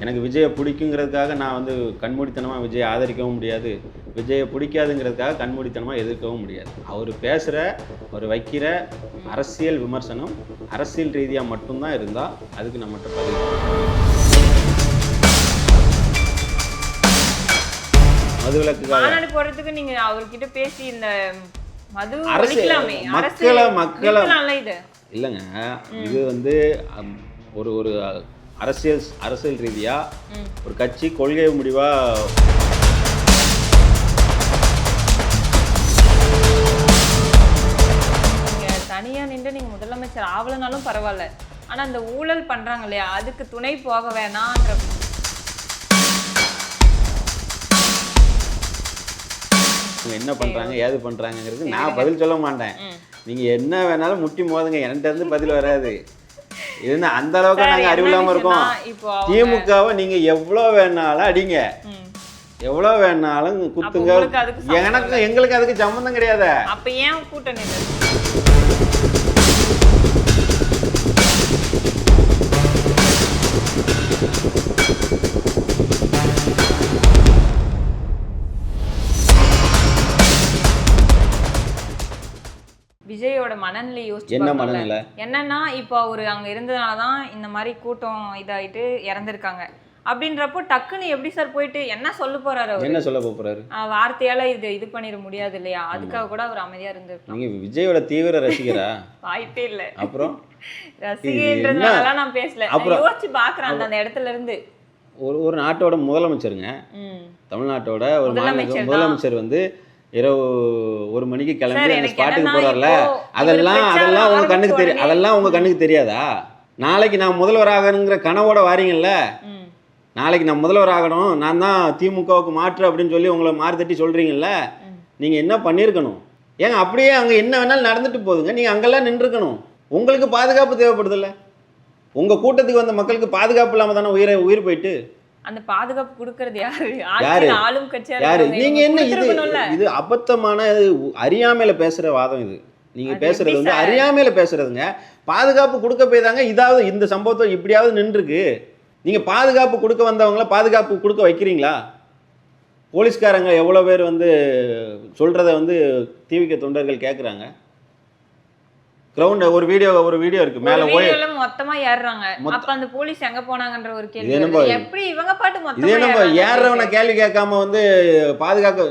எனக்கு விஜயை பிடிக்குங்கிறதுக்காக நான் வந்து கண்மூடித்தனமாக விஜயை ஆதரிக்கவும் முடியாது. விஜயை பிடிக்காதுங்கிறதுக்காக கண்மூடித்தனமாக எதிர்க்கவும் முடியாது. அவர் பேசுகிற அவர் வைக்கிற அரசியல் விமர்சனம் அரசியல் ரீதியாக மட்டும்தான் இருந்தால் அதுக்கு நம்மகிட்ட பதில் மதுவிலக்குக்காக. மாநாடு போடுறதுக்கு நீங்க அவர்கிட்ட பேசி இந்த மது மக்களை- மக்களை- இல்லைங்க. இது வந்து ஒரு ஒரு அரசியல் அரசியல் ரீதியாக. ஒரு கட்சி கொள்கை முடிவாக நீங்க தனியா நின்று நீங்க முதலமைச்சர் ஆகலனாலும் பரவாயில்ல. ஆனா அந்த ஊழல் பண்றாங்க இல்லையா? அதுக்கு துணை போக வேணான்ற என்ன பண்ணுறாங்க ஏது பண்ணுறாங்கங்கிறது நான் பதில் சொல்ல மாட்டேன். நீங்கள் என்ன வேணாலும் முட்டி மோதுங்க. என்கிட்ட இருந்து பதில் வராது. இது அந்த அளவுக்கு நாங்கள் என்ன அறிவில்லாமல் இருக்கோம் திமுகவை நீங்கள் எவ்வளோ வேணாலும் அடிங்க. எவ்வளோ வேணாலும் குத்துங்க. எனக்கு எங்களுக்கு அதுக்கு சம்மந்தம் கிடையாது. அப்ப ஏன் கூட்டணி விஜயோட மனநிலை யோசிச்சு என்ன. மனநிலை? என்னன்னா இப்போ அவரு அங்க இருந்ததுனால தான் இந்த மாதிரி கூட்டம் இதாயிட்டு இறந்திருக்காங்க. அப்படின்றப்போ டக்குன்னு எப்படி சார் போயிட்டு என்ன சொல்ல போறாரு அவரு? என்ன சொல்ல போகிறாரு ஆஹ் வார்த்தையால இது இது பண்ணிட முடியாது இல்லையா? அதுக்காக கூட அவர் அமைதியா இருந்திருக்கலாம். நீங்கள் விஜயோட தீவிர ரசிகரா? வாய்ப்பே இல்ல. அப்புறம்? ரசிகைன்றதுனால நான் பேசல. அப்புறம்- யோசிச்சு பாக்குறேன் அந்த இடத்துல இருந்து. ஒரு ஒரு நாட்டோட முதலமைச்சருங்க. தமிழ்நாட்டோட ஒரு. முதலமைச்சர் வந்து இரவு ஒரு மணிக்கு கிளம்பி அந்த ஸ்பாட்டுக்கு போறாருல அதெல்லாம் அதெல்லாம் உங்க கண்ணுக்கு தெரியும் அதெல்லாம் உங்க கண்ணுக்கு தெரியாதா? நாளைக்கு நான் முதல்வர் ஆகணுங்கிற கனவோட வாரீங்கல்ல. நாளைக்கு நான் முதல்வர் ஆகணும் நான் தான் திமுகவுக்கு மாற்று அப்படின்னு சொல்லி உங்களை மாறி தட்டி சொல்றீங்கல்ல. நீங்க என்ன பண்ணியிருக்கணும் ஏங்க அப்படியே அங்க என்ன வேணாலும் நடந்துட்டு போகுதுங்க நீங்க அங்கெல்லாம் நின்றுக்கணும் உங்களுக்கு பாதுகாப்பு தேவைப்படுதில்ல? உங்க கூட்டத்துக்கு வந்த மக்களுக்கு பாதுகாப்பு இல்லாம தானே உயிரை உயிர் போயிட்டு? அந்த பாதுகாப்பு கொடுக்கறது யாரு? யாரு? ஆளும் கட்சியா யாரு? நீங்க என்ன இது. இது அபத்தமான அறியாமையில பேசுற வாதம் இது. நீங்க பேசுறது வந்து? அறியாமையில பேசுறதுங்க. பாதுகாப்பு கொடுக்க போய் தாங்க இதாவது இந்த சம்பவத்தை இப்படியாவது நின்றுருக்கு. நீங்க பாதுகாப்பு கொடுக்க வந்தவங்கள பாதுகாப்பு கொடுக்க வைக்கிறீங்களா? போலீஸ்காரங்க எவ்வளோ பேர் வந்து சொல்றத வந்து டிவிக்கு தொண்டர்கள் கேட்குறாங்க கிரவுண்ட் ஒரு வீடியோ ஒரு வீடியோ இருக்கு மேலே போய் மொத்தமா ஏறுறாங்க மொத்த- அப்ப அந்த போலீஸ் எங்க போனாங்கன்ற ஒரு கேள்வி இது என்னமோ-. எப்படி இவங்க பாட்டு இதே மொத்தமா நம்ம ஏறுறாங்க? ஏறுறவனை கேள்வி கேட்காம வந்து பாதுகாக்க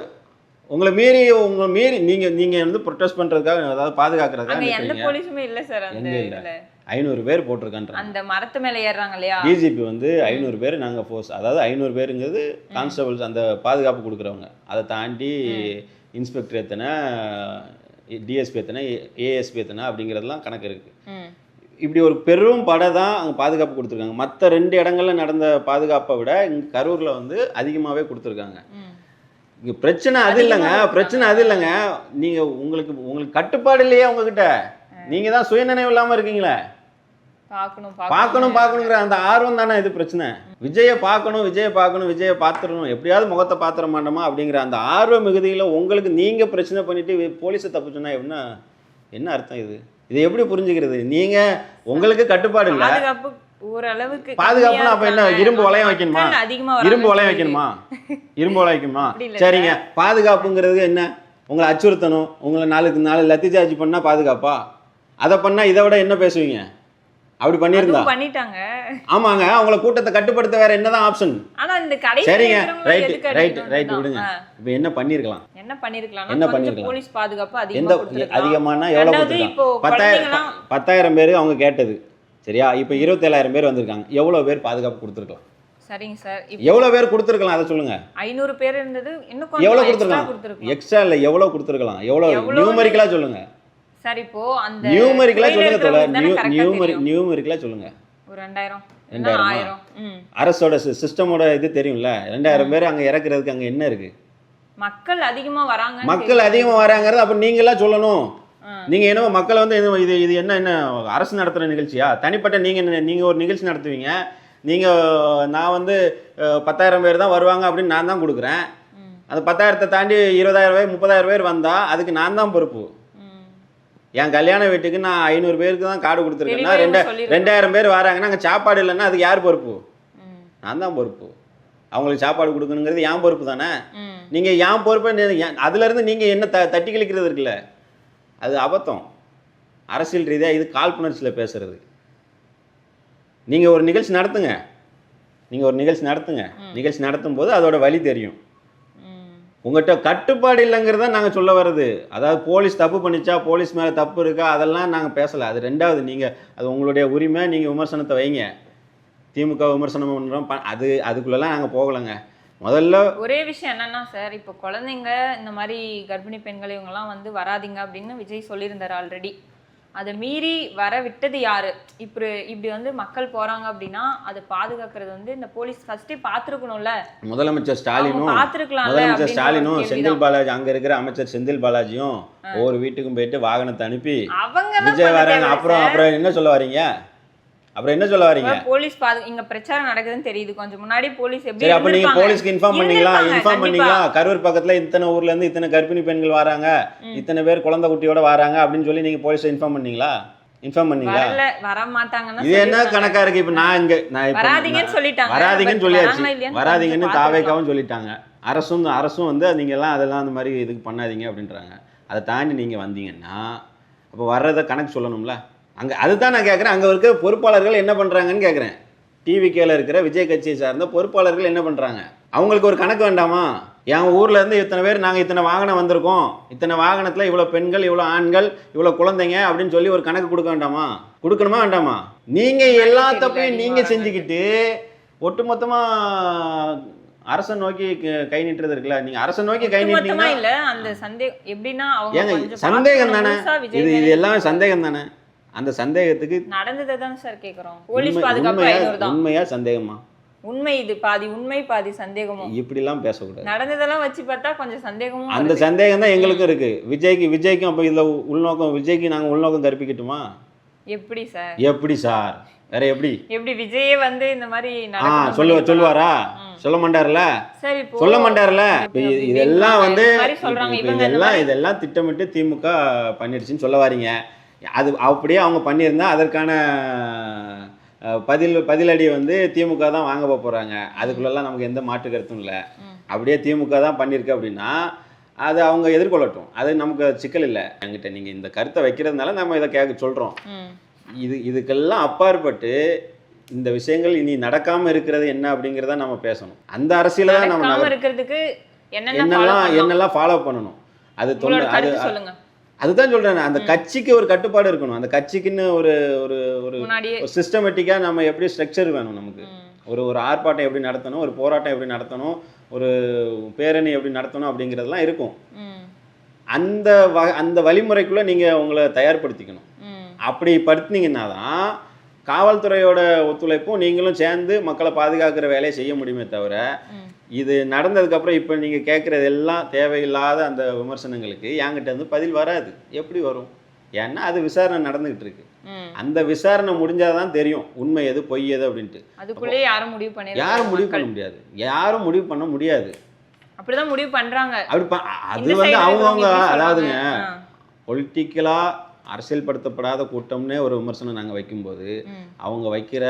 உங்களை மீறி உங்களை மீறி நீங்க நீங்க வந்து ப்ரொட்டஸ்ட் பண்றதுக்காக அதாவது பாதுகாக்கிறதுக்காக எந்த. போலீஸுமே இல்ல சார் அந்த இல்ல? ஐநூறு பேர் போட்டிருக்கான்றாங்க அந்த மரத்து மேல ஏறுறாங்க இல்லையா டிஜிபி வந்து ஐநூறு பேர் நாங்க ஃபோர்ஸ் அதாவது ஐநூறு பேருங்கிறது கான்ஸ்டபிள்ஸ் அந்த பாதுகாப்பு கொடுக்குறவங்க அதை தாண்டி இன்ஸ்பெக்டர் எத்தனை டிஎஸ்பி எத்தனை ஏஎஸ்பி எத்தனை அப்படிங்கிறதெல்லாம் கணக்கு இருக்கு. ம். இப்படி ஒரு பெரும் படை தான் அங்கே பாதுகாப்பு கொடுத்துருக்காங்க. மற்ற ரெண்டு இடங்கள்ல நடந்த பாதுகாப்பை விட இங்கே கரூரில் வந்து அதிகமாகவே கொடுத்துருக்காங்க. இங்கே பிரச்சனை அது இல்லைங்க பிரச்சனை அது இல்லைங்க. நீங்கள் உங்களுக்கு உங்களுக்கு கட்டுப்பாடு இல்லையா உங்ககிட்ட? நீங்கள் தான் சுயநினைவு இல்லாமல் இருக்கீங்களே. பார்க்கணும் பார்க்கணும். பார்க்கணுங்கிற அந்த ஆர்வம் தானே இது பிரச்சனை. விஜயை பார்க்கணும் விஜயை பார்க்கணும் விஜயை பார்த்துடணும். எப்படியாவது முகத்தை பார்த்துட மாட்டோமா அப்படிங்கிற அந்த ஆர்வ மிகுதியில் உங்களுக்கு நீங்கள் பிரச்சனை பண்ணிட்டு போலீஸை தப்பு சொன்னா என்ன என்ன அர்த்தம் இது? இதை எப்படி புரிஞ்சுக்கிறது? நீங்கள் உங்களுக்கு கட்டுப்பாடு இல்லை. பாதுகாப்பு ஓரளவுக்கு பாதுகாப்புனா அப்ப என்ன. இரும்பு வளையம் வைக்கணுமா. இரும்பு வளையம் வைக்கணுமா? இரும்பு வளையம் வைக்கணுமா? சரிங்க. பாதுகாப்புங்கிறது என்ன? உங்களை அச்சுறுத்தணும் உங்களை நாளுக்கு நாலு லத்தி சார்ஜ் பண்ணா பாதுகாப்பா? அதை பண்ணா இதை விட என்ன பேசுவீங்க? அப்படி பண்ணியிருந்தா? பண்ணிட்டாங்க. ஆமாங்க அவங்கள கூட்டத்தை கட்டுப்படுத்த வேற என்னதான் ஆப்ஷன் ஆனா இந்த கடைசி சரிங்க ரைட் ரைட் ரைட். விடுங்க. இப்போ என்ன பண்ணியிருக்கலாம் என்ன பண்ணிருக்கலாம்? என்ன பண்ணிருக்கலாம்? போலீஸ் பாதுகாப்பு எந்த அதிகமா கொடுத்திருக்கலாம். அதிகமானா எவ்வளோ ரெண்டாவது கொடுத்துருக்காங்க பத்தாயிரம் பத்தாயிரம் பேர் அவங்க கேட்டது. சரியா? இப்போ இருபத்தேழாயிரம் பேர் வந்திருக்காங்க. எவ்வளோ பேர் பாதுகாப்பு கொடுத்துருக்கலாம்? சரிங்க சார். எவ்வளோ பேர் கொடுத்துருக்கலாம்? அதை சொல்லுங்க. ஐநூறு பேர் இருந்தது. இன்னும் எவ்வளோ கொடுத்துருக்கலாம்? எக்ஸ்ட்ரா இல்லை எவ்வளோ கொடுத்துருக்கலாம்? எவ்வளோ நியூமரிக்கலாக சொல்லுங்க. சார் இப்போ அந்த நியூமரிக்கலாக துறையில சொல்லுங்க ஆ நியூமரி தெரியும். நியூமரிக்கலாக சொல்லுங்க. ஒரு ரெண்டாயிரம் இல்லைன்னா ரெண்டாயிரமா? ஆயிரம். ம். அரசோட சிஸ்டமோட இது தெரியும்ல? ரெண்டாயிரம் பேர் அங்கே இறக்குறதுக்கு அங்கே என்ன இருக்கு? மக்கள் அதிகமா வராங்க மக்கள் அதிகமாக வராங்கிறது அப்போ நீங்களாம் சொல்லணும். ஆ. நீங்க என்னமோ மக்கள் வந்து இது இது என்ன என்ன அரசு நடத்துகிற நிகழ்ச்சியா? தனிப்பட்ட நீங்க நீங்க ஒரு நிகழ்ச்சி நடத்துவீங்க. நீங்க நான் வந்து பத்தாயிரம் பேர் தான் வருவாங்க அப்படின்னு நான் தான் கொடுக்குறேன். அந்த பத்தாயிரத்தை தாண்டி இருபதாயிரம் பேர் முப்பதாயிரம் பேர் வந்தா அதுக்கு நான் தான் பொறுப்பு. என் கல்யாண வீட்டுக்கு நான் ஐநூறு பேருக்கு தான் கார்டு கொடுத்துருக்கேன்னா ரெண்டு. ரெண்டாயிரம் பேர் வராங்கன்னா அங்கே சாப்பாடு இல்லைன்னா அதுக்கு யார் பொறுப்பு. நான் தான் பொறுப்பு. அவங்களுக்கு சாப்பாடு கொடுக்கணுங்கிறது என் பொறுப்பு தானே? நீங்கள் என் பொறுப்பை அதுலேருந்து நீங்கள் என்ன த தட்டி கழிக்கிறது இருக்குல்ல? அது அபத்தம். அரசியல் ரீதியாக இது காழ்ப்புணர்ச்சியில் பேசுறது. நீங்கள் ஒரு நிகழ்ச்சி நடத்துங்க. நீங்கள் ஒரு நிகழ்ச்சி நடத்துங்க. நிகழ்ச்சி நடத்தும் போது அதோட வழி தெரியும். உங்கள்கிட்ட கட்டுப்பாடு இல்லைங்கிறத நாங்கள் சொல்ல வர்றது. அதாவது போலீஸ் தப்பு பண்ணிச்சா போலீஸ் மேலே தப்பு இருக்கா அதெல்லாம் நாங்கள் பேசலை. அது ரெண்டாவது நீங்கள் அது உங்களுடைய உரிமை நீங்கள் விமர்சனத்தை வைங்க. திமுக விமர்சனம் பண்ணுறோம் அது அதுக்குள்ளெல்லாம் நாங்கள் போகலைங்க. முதல்ல ஒரே விஷயம் என்னன்னா சார் இப்போ குழந்தைங்க இந்த மாதிரி கர்ப்பிணி பெண்கள் இவங்கெல்லாம் வந்து வராதீங்க அப்படின்னு விஜய் சொல்லியிருந்தார் ஆல்ரெடி அதை மீறி வர விட்டது யாரு? இப்படி இப்படி வந்து மக்கள் போறாங்க அப்படின்னா அதை பாதுகாக்கிறது வந்து இந்த போலீஸ் ஃபர்ஸ்டே பார்த்துருக்கணும்ல. முதலமைச்சர் ஸ்டாலினும் முதலமைச்சர் ஸ்டாலினும் செந்தில் பாலாஜி அங்கே இருக்கிற அமைச்சர் செந்தில் பாலாஜியும் ஒவ்வொரு வீட்டுக்கும் போயிட்டு வாகனத்தை அனுப்பி அவங்க விஜய் வராங்க அப்புறம் அப்புறம் என்ன சொல்ல வரீங்க? அப்புறம் என்ன சொல்ல வரீங்க? போலீஸ் பாது இங்க பிரச்சாரம் நடக்குதுன்னு தெரியுது. கொஞ்சம் முன்னாடி போலீஸ் எப்படி சரி அப்ப நீங்க? போலீஸ்க்கு இன்ஃபார்ம் பண்ணீங்களா? இன்ஃபார்ம். பண்ணீங்களா? கரூர் பக்கத்துல இத்தனை ஊர்ல இருந்து இத்தனை கர்ப்பிணி பெண்கள் வராங்க. இத்தனை பேர் குழந்தை குட்டியோட வராங்க அப்படின்னு சொல்லி நீங்க போலீஸ் இன்ஃபார்ம் பண்ணீங்களா? இன்ஃபார்ம் பண்ணீங்களா? வர மாட்டாங்கன்னா இது என்ன. கணக்கா இருக்கு? இப்ப நான் இங்க நான் வராதீங்கன்னு சொல்லிட்டாங்க. வராதீங்கன்னு சொல்லியாச்சு. வராதீங்கன்னு தாவேக்காவும் சொல்லிட்டாங்க. அரசும் அரசும் வந்து நீங்க எல்லாம் அதெல்லாம் அந்த மாதிரி இதுக்கு பண்ணாதீங்க அப்படின்றாங்க. அதை தாண்டி நீங்க வந்தீங்கன்னா அப்போ வர்றதை கணக்கு சொல்லணும்ல? அங்க அதுதான் நான் கேட்குறேன் அங்க இருக்க பொறுப்பாளர்கள் என்ன பண்றாங்கன்னு கேட்குறேன் டிவிகேல இருக்கிற விஜய் கட்சியை சார்ந்த பொறுப்பாளர்கள் என்ன பண்றாங்க? அவங்களுக்கு ஒரு கணக்கு வேண்டாமா? என் ஊர்ல இருந்து இத்தனை பேர் நாங்க இத்தனை வாகனம் வந்திருக்கோம். இத்தனை வாகனத்துல இவ்வளவு பெண்கள் இவ்வளவு ஆண்கள் இவ்வளவு குழந்தைங்க அப்படின்னு சொல்லி ஒரு கணக்கு கொடுக்க வேண்டாமா? கொடுக்கணுமா வேண்டாமா? நீங்க எல்லா தெரியல, தப்பையும் நீங்க நீங்க வராங்க. செஞ்சுக்கிட்டு ஒட்டுமொத்தமா அரசை நோக்கி க- நீட்டுறது இருக்குல்ல. நீங்க அரசை நோக்கி கை நீட்டீங்கன்னா இல்ல அந்த சந்தேகம் எப்படின்னா அவங்க ஏங்க சந்தேகம் தானே இது இது எல்லாமே சந்தேகம் தானே அந்த சந்தேகத்துக்கு நடந்ததை தானே சார் போலீஸ் உண்மை- பாதுகாப்பு உண்மையா ஐநூறு தான். உண்மையா சந்தேகமா? உண்மை இது பாதி உண்மை பாதி சந்தேகமும் இப்படிலாம் பேசக்கூடாது. நடந்ததெல்லாம் வச்சு பார்த்தா கொஞ்சம் சந்தேகமும் அந்த. சந்தேகம் தான் எங்களுக்கும் இருக்கு. விஜய்க்கு விஜய்க்கும் அப்போ இதுல உள்நோக்கம் விஜய்க்கு நாங்க உள்நோக்கம் கற்பிக்கட்டுமா எப்படி சார்? எப்படி சார்? வேற எப்படி? எப்படி விஜயே வந்து இந்த மாதிரி ஆ சொல்லுவ? சொல்லுவாரா. சொல்ல மாட்டார்ல சரி சொல்ல மாட்டார்ல இதெல்லாம் வந்து இதெல்லாம் இதெல்லாம் திட்டமிட்டு திமுக பண்ணிடுச்சுன்னு சொல்ல வாரீங்க. அது அப்படியே அவங்க பண்ணியிருந்தா அதற்கான பதில் பதிலடி வந்து திமுக தான் வாங்க போகிறாங்க அதுக்குள்ளெல்லாம் நமக்கு எந்த மாற்று கருத்தும் இல்லை. அப்படியே திமுக தான் பண்ணியிருக்கு அப்படின்னா அது அவங்க எதிர்கொள்ளட்டும். அது நமக்கு சிக்கல் இல்லை. என்கிட்ட நீங்கள் இந்த கருத்தை வைக்கிறதுனால நம்ம இதை கேட்க சொல்கிறோம். இது இதுக்கெல்லாம் அப்பாற்பட்டு இந்த விஷயங்கள் இனி நடக்காம இருக்கிறது என்ன அப்படிங்கிறத நம்ம பேசணும். அந்த அரசியல தான் நம்ம இருக்கிறதுக்கு என்னெல்லாம்? என்னெல்லாம் ஃபாலோ பண்ணணும்? அது தொண்டு அது அதுதான் சொல்றேன் அந்த கட்சிக்கு ஒரு கட்டுப்பாடு இருக்கணும். அந்த கட்சிக்குன்னு ஒரு ஒரு ஒரு சிஸ்டமேட்டிக்காக நம்ம எப்படி ஸ்ட்ரக்சர் வேணும் நமக்கு. ஒரு ஒரு ஆர்ப்பாட்டம் எப்படி நடத்தணும்? ஒரு போராட்டம் எப்படி நடத்தணும்? ஒரு பேரணி எப்படி நடத்தணும்? அப்படிங்கிறதெல்லாம் இருக்கும். அந்த வ அந்த வழிமுறைக்குள்ளே நீங்கள் உங்களை தயார்படுத்திக்கணும். அப்படி படுத்துனீங்கன்னா தான் காவல்துறையோட ஒத்துழைப்பும் நீங்களும் சேர்ந்து மக்களை பாதுகாக்கிற வேலையை செய்ய முடியுமே தவிர. இது நடந்ததுக்கப்புறம் இப்போ நீங்கள் கேட்குறது எல்லாம் தேவையில்லாத அந்த விமர்சனங்களுக்கு என்கிட்ட இருந்து பதில் வராது எப்படி வரும் ஏன்னா அது விசாரணை நடந்துகிட்டு இருக்கு. அந்த விசாரணை முடிஞ்சாதான் தெரியும் உண்மை எது பொய் எது அப்படின்ட்டு அதுக்குள்ளே யாரும் முடிவு பண்ணிடுறாங்க யாரும் முடிவு. பண்ண முடியாது யாரும் முடிவு பண்ண முடியாது அப்படிதான் முடிவு பண்றாங்க அப்படி அது வந்து அவங்கவுங்க அதாவதுங்க. பொலிட்டிக்கலாக அரசியல்படுத்தப்படாத கூட்டம்னே ஒரு விமர்சனம் நாங்கள் வைக்கும்போது. அவங்க வைக்கிற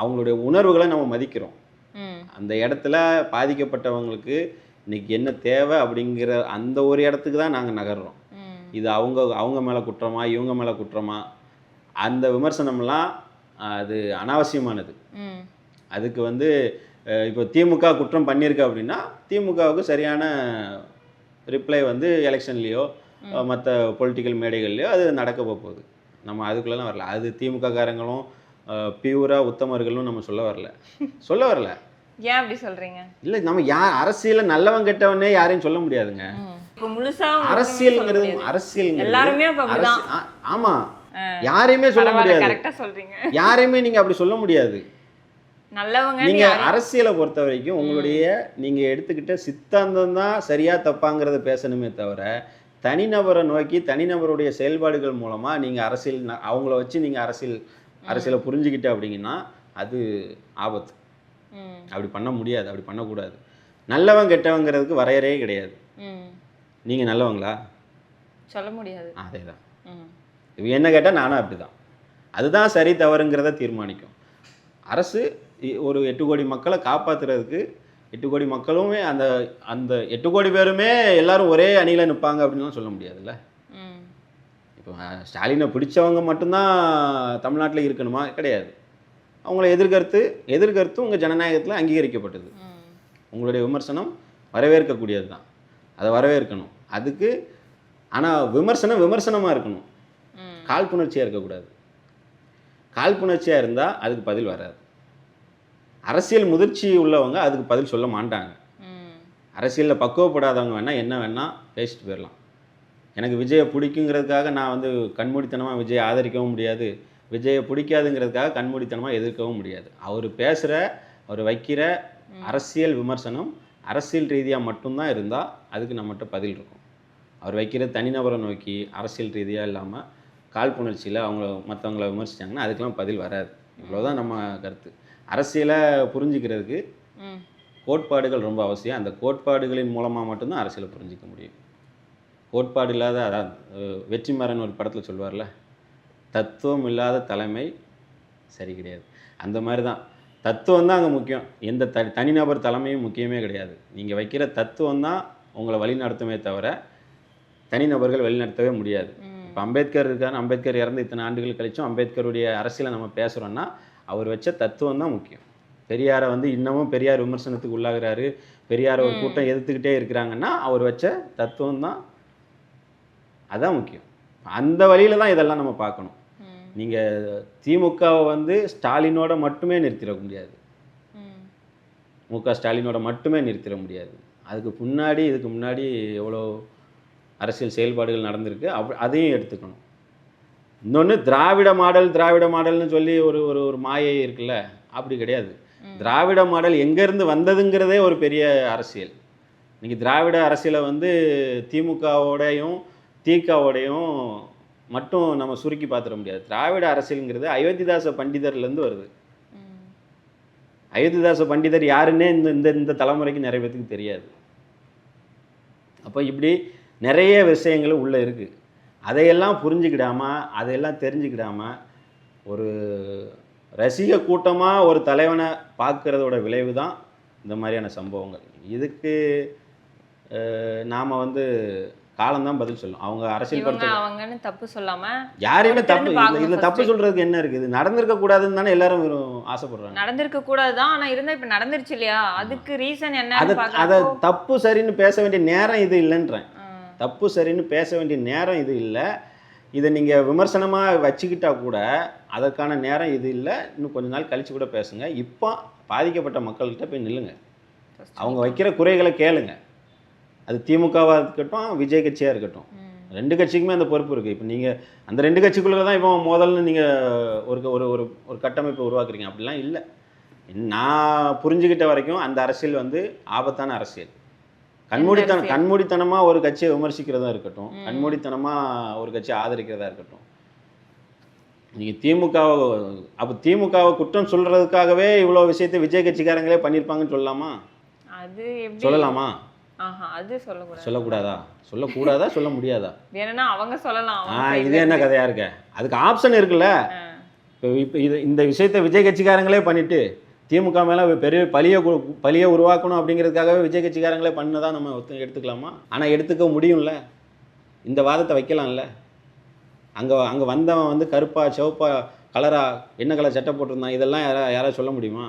அவங்களுடைய உணர்வுகளை நம்ம மதிக்கிறோம். அந்த இடத்துல பாதிக்கப்பட்டவங்களுக்கு இன்னைக்கு என்ன தேவை அப்படிங்கிற அந்த ஒரு இடத்துக்கு தான் நாங்கள் நகர்றோம். இது அவங்க அவங்க மேலே குற்றமா இவங்க மேலே குற்றமா? அந்த விமர்சனம்லாம் அது அனாவசியமானது. அதுக்கு வந்து இப்போ திமுக குற்றம் பண்ணியிருக்கு அப்படின்னா திமுகவுக்கு சரியான ரிப்ளை வந்து எலெக்ஷன்லேயோ மற்ற பொலிட்டிக்கல் மேடைகள்லையோ அது நடக்க போகுது. நம்ம அதுக்குள்ளெல்லாம் வரல. அது திமுக காரங்களும் பியூராக உத்தமர்களும் நம்ம சொல்ல வரல. சொல்ல வரல. ஏன் அப்படி சொல்றீங்க? இல்லை நம்ம யார் அரசியலில் நல்லவன் கெட்டவனே யாரையும் சொல்ல முடியாதுங்க. இப்ப முழுசா அரசியல்ங்கிறது. அரசியல்ங்கிறது எல்லாருமே ஆமா. யாரையுமே சொல்ல முடியாது. கரெக்டா சொல்றீங்க. யாரையுமே நீங்க அப்படி சொல்ல முடியாது. நல்லவங்க நீங்க அரசியலை பொறுத்த வரைக்கும் உங்களுடைய நீங்க எடுத்துக்கிட்ட சித்தாந்தம் தான் சரியா தப்பாங்கிறத பேசணுமே தவிர தனிநபரை நோக்கி தனிநபருடைய செயல்பாடுகள் மூலமா நீங்க அரசியல் அவங்கள வச்சு நீங்க அரசியல் அரசியலை புரிஞ்சுக்கிட்ட அப்படிங்கன்னா அது ஆபத்து. அப்படி பண்ண முடியாது அப்படி பண்ணக்கூடாது. நல்லவன் கெட்டவங்கிறதுக்கு வரையறையே கிடையாது. ம். நீங்க நல்லவங்களா? சொல்ல முடியாது. அதே தான். என்ன கேட்டால் நானும் அப்படி தான் அதுதான் சரி தவறுங்கிறத தீர்மானிக்கும். அரசு ஒரு எட்டு கோடி மக்களை காப்பாத்துறதுக்கு எட்டு கோடி மக்களுமே அந்த அந்த எட்டு கோடி பேருமே எல்லாரும் ஒரே அணியில் நிற்பாங்க அப்படின்லாம் சொல்ல முடியாதுல்ல? இப்போ ஸ்டாலினை பிடிச்சவங்க மட்டும்தான் தமிழ்நாட்டில் இருக்கணுமா? கிடையாது. அவங்கள எதிர்கருத்து எதிர்கருத்து உங்கள் ஜனநாயகத்தில் அங்கீகரிக்கப்பட்டது. உங்களுடைய விமர்சனம் வரவேற்கக்கூடியது தான் அதை வரவேற்கணும். அதுக்கு ஆனால் விமர்சனம் விமர்சனமாக இருக்கணும். காழ்ப்புணர்ச்சியாக இருக்கக்கூடாது. காழ்ப்புணர்ச்சியாக இருந்தால் அதுக்கு பதில் வராது. அரசியல் முதிர்ச்சி உள்ளவங்க அதுக்கு பதில் சொல்ல மாட்டாங்க. அரசியலில் பக்குவப்படாதவங்க வேணால் என்ன வேணால் பேசிட்டு போயிடலாம் எனக்கு விஜயை பிடிக்குங்கிறதுக்காக நான் வந்து கண்மூடித்தனமாக விஜயை ஆதரிக்கவும் முடியாது. விஜயை பிடிக்காதுங்கிறதுக்காக கண்மூடித்தனமாக எதிர்க்கவும் முடியாது. அவர் பேசுகிற அவர் வைக்கிற அரசியல் விமர்சனம் அரசியல் ரீதியாக மட்டும்தான் இருந்தால் அதுக்கு நம்மகிட்ட பதில் இருக்கும். அவர் வைக்கிற தனிநபரை நோக்கி அரசியல் ரீதியாக இல்லாமல் காழ்ப்புணர்ச்சியில் அவங்க மற்றவங்கள விமர்சித்தாங்கன்னா அதுக்கெல்லாம் பதில் வராது. இவ்வளோதான் நம்ம கருத்து. அரசியலை புரிஞ்சுக்கிறதுக்கு கோட்பாடுகள் ரொம்ப அவசியம். அந்த கோட்பாடுகளின் மூலமாக மட்டும்தான் அரசியலை புரிஞ்சிக்க முடியும். கோட்பாடு இல்லாத அதான் வெற்றிமாறன் ஒரு படத்தில் சொல்வார்ல தத்துவம் இல்லாத தலைமை சரி கிடையாது. அந்த மாதிரி தான் தத்துவம் தான் அங்கே முக்கியம். எந்த த தனிநபர் தலைமையும் முக்கியமே கிடையாது. நீங்கள் வைக்கிற தத்துவம் தான் உங்களை வழி நடத்துமே தவிர தனிநபர்கள் வழிநடத்தவே முடியாது. இப்போ அம்பேத்கர் இருக்கார். அம்பேத்கர் இறந்து இத்தனை ஆண்டுகள் கழிச்சும் அம்பேத்கருடைய அரசியலை நம்ம பேசுகிறோன்னா அவர் வச்ச தத்துவம் தான் முக்கியம். பெரியாரை வந்து இன்னமும் பெரியார் விமர்சனத்துக்கு உள்ளாகிறாரு. பெரியாரை ஒரு கூட்டம் எதிர்த்துக்கிட்டே இருக்கிறாங்கன்னா அவர் வச்ச தத்துவம் தான். அதான் முக்கியம். அந்த வழியில தான் இதெல்லாம் நம்ம பார்க்கணும். நீங்கள் திமுகவை வந்து ஸ்டாலினோட மட்டுமே நிறுத்திட முடியாது. ம். க ஸ்டாலினோட மட்டுமே நிறுத்திட முடியாது. அதுக்கு முன்னாடி இதுக்கு முன்னாடி எவ்வளோ அரசியல் செயல்பாடுகள் நடந்திருக்கு அப்ப அதையும் எடுத்துக்கணும். இன்னொன்று திராவிட மாடல் திராவிட மாடல்னு சொல்லி ஒரு ஒரு ஒரு மாயை இருக்குல்ல அப்படி கிடையாது. திராவிட மாடல் எங்கேருந்து வந்ததுங்கிறதே ஒரு பெரிய அரசியல். இன்னைக்கு திராவிட அரசியலை வந்து திமுகவோடையும் திகாவோடையும் மட்டும் நம்ம சுருக்கி பார்த்துட முடியாது. திராவிட அரசியலுங்கிறது அயோத்திதாச பண்டிதர்லேருந்து வருது. அயோத்திதாச பண்டிதர் யாருன்னே இந்த இந்த இந்த தலைமுறைக்கு நிறைய பேத்துக்கு தெரியாது. அப்போ இப்படி நிறைய விஷயங்கள் உள்ளே இருக்குது அதையெல்லாம் புரிஞ்சுக்கிடாம அதையெல்லாம் தெரிஞ்சுக்கிடாம ஒரு ரசிக கூட்டமாக ஒரு தலைவனை பார்க்கறதோட விளைவு தான் இந்த மாதிரியான சம்பவங்கள். இதுக்கு நாம் வந்து காலம்தான் பதில் சொல்லும். அவங்க அரசியல் அவங்கன்னு தப்பு சொல்லாம யாரையுமே தப்பு? இதில் தப்பு first. சொல்கிறதுக்கு என்ன இருக்குது? நடந்திருக்க கூடாதுன்னு தானே எல்லாரும் ஆசைப்படுறாங்க. நடந்திருக்க கூடாதுதான் ஆனா இருந்தா இப்ப நடந்துருச்சு இல்லையா? அதுக்கு ரீசன் அதை என்னன்னு அதை பாக்குறப்போ தப்பு சரின்னு பேச வேண்டிய நேரம் இது இல்லைன்றேன். தப்பு சரின்னு பேச வேண்டிய நேரம் இது இல்லை. இதை நீங்கள் விமர்சனமாக வச்சுக்கிட்டா கூட அதற்கான நேரம் இது இல்லை. இன்னும் கொஞ்ச நாள் கழிச்சு கூட பேசுங்க. இப்போ பாதிக்கப்பட்ட மக்கள்கிட்ட போய் நில்லுங்க. அவங்க வைக்கிற குறைகளை கேளுங்க. அது திமுகவாக இருக்கட்டும் விஜய் கட்சியாக இருக்கட்டும். ரெண்டு கட்சிக்குமே அந்த பொறுப்பு இருக்குது இப்போ நீங்கள் அந்த ரெண்டு கட்சிக்குள்ளே தான் இப்போ மோதல்னு நீங்கள் ஒரு ஒரு ஒரு ஒரு கட்டமைப்பை உருவாக்குறீங்க. அப்படிலாம் இல்லை. நான் புரிஞ்சுக்கிட்ட வரைக்கும் அந்த அரசியல் வந்து ஆபத்தான அரசியல். கண்மூடித்தனம்? கண்மூடித்தனமாக ஒரு கட்சியை விமர்சிக்கிறதா இருக்கட்டும். கண்மூடித்தனமாக ஒரு கட்சியை ஆதரிக்கிறதா இருக்கட்டும். நீங்கள் திமுகவை அப்போ திமுகவை குற்றம் சொல்கிறதுக்காகவே இவ்வளோ விஷயத்தை விஜய் கட்சிக்காரங்களே பண்ணியிருப்பாங்கன்னு சொல்லலாமா? சொல்லலாமா? அது சொல்லக்கூடாது. சொல்லக்கூடாதா? சொல்லக்கூடாதா? சொல்ல முடியாதா? வேணும்னா அவங்க சொல்லலாம் ஆ இது என்ன கதையா இருக்க? அதுக்கு ஆப்ஷன் இருக்குல்ல? இப்போ இது இந்த விஷயத்தை விஜய் கட்சிக்காரங்களே பண்ணிட்டு திமுக மேலே பெரிய பழிய பழிய உருவாக்கணும் அப்படிங்கிறதுக்காகவே விஜய் கட்சிக்காரங்களே பண்ணதா நம்ம எடுத்துக்கலாமா? ஆனால் எடுத்துக்க முடியும்ல? இந்த வாதத்தை வைக்கலாம்ல? அங்கே அங்கே வந்தவன் வந்து கருப்பா சிவப்பா கலரா என்ன கலர் சட்டை போட்டிருந்தான்? இதெல்லாம் யாரா யாராவது சொல்ல முடியுமா?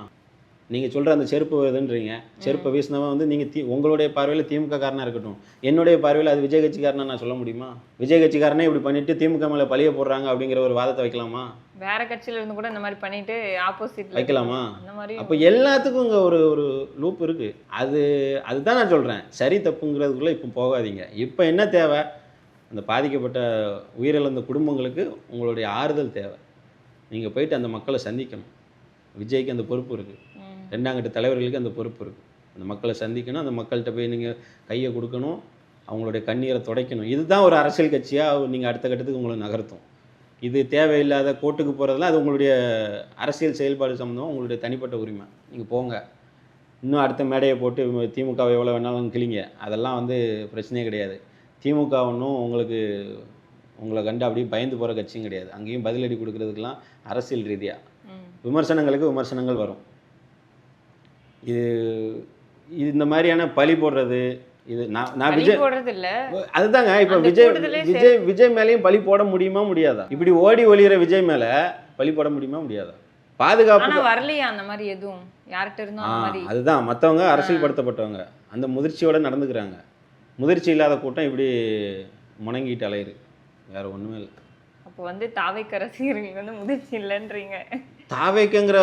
நீங்கள் சொல்கிற அந்த செருப்பு இதுன்றீங்க. செருப்பை வீசினவன் வந்து நீங்கள் தி உங்களுடைய பார்வையில் திமுக காரனாக இருக்கட்டும். என்னுடைய பார்வையில் அது விஜய் கட்சிக்காரனா நான் சொல்ல முடியுமா? விஜய் கட்சிக்காரனே இப்படி பண்ணிட்டு திமுக மேலே பழிய போடுறாங்க அப்படிங்கிற ஒரு வாதத்தை வைக்கலாமா? வேற கட்சியில இருந்து கூட இந்த மாதிரி பண்ணிட்டு ஆப்போசிட்ல வைக்கலாமா? அந்த மாதிரி அப்போ எல்லாத்துக்கும் இங்கே ஒரு ஒரு லூப் இருக்குது அது அதுதான் நான் சொல்கிறேன் சரி தப்புங்கிறதுக்குள்ளே இப்போ போகாதீங்க. இப்போ என்ன தேவை? அந்த பாதிக்கப்பட்ட உயிரிழந்த குடும்பங்களுக்கு உங்களுடைய ஆறுதல் தேவை. நீங்கள் போயிட்டு அந்த மக்களை சந்திக்கணும். விஜய்க்கு அந்த பொறுப்பு இருக்குது ரெண்டாங்கட்ட தலைவர்களுக்கு அந்த பொறுப்பு இருக்குது அந்த மக்களை சந்திக்கணும் அந்த மக்கள்கிட்ட போய் நீங்கள் கையை கொடுக்கணும் அவங்களுடைய கண்ணீரை துடைக்கணும். இதுதான் ஒரு அரசியல் கட்சியாக நீங்கள் அடுத்த கட்டத்துக்கு உங்களை நகர்த்தும். இது தேவையில்லாத கோர்ட்டுக்கு போகிறதுலாம் அது உங்களுடைய அரசியல் செயல்பாடு சம்மந்தம் உங்களுடைய தனிப்பட்ட உரிமை. நீங்கள் போங்க. இன்னும் அடுத்த மேடையை போட்டு திமுக எவ்வளோ வேணாலும் கிளிங்க அதெல்லாம் வந்து பிரச்சனையே கிடையாது. திமுக ஒன்றும் உங்களுக்கு உங்களை கண்டு அப்படியே பயந்து போகிற கட்சியும் கிடையாது. அங்கேயும் பதிலடி கொடுக்கறதுக்கெல்லாம் அரசியல் ரீதியாக. விமர்சனங்களுக்கு விமர்சனங்கள் வரும். இது இந்த மாதிரியான பழி போடுறது இது நான் நான் விஜய் போடுறது இல்ல அதுதாங்க இப்போ விஜய் விஜய் விஜய் மேலேயும் பழி போட முடியுமா முடியாதா? இப்படி ஓடி ஒளிகிற விஜய் மேலே பழி போட முடியுமா முடியாதா? பாதுகாப்பு வரலையா அந்த மாதிரி எதுவும். யார்கிட்ட இருந்தும் அதுதான். மற்றவங்க அரசியல்படுத்தப்பட்டவங்க. அந்த முதிர்ச்சியோட நடந்துக்கிறாங்க. முதிர்ச்சி இல்லாத கூட்டம் இப்படி முணங்கிட்டு அலையுது. வேற ஒன்றுமே இல்லை. அப்போ வந்து தாவைக்க ரசிகர்களுக்கு வந்து முதிர்ச்சி இல்லைன்றீங்க. தாவேக்குங்கிற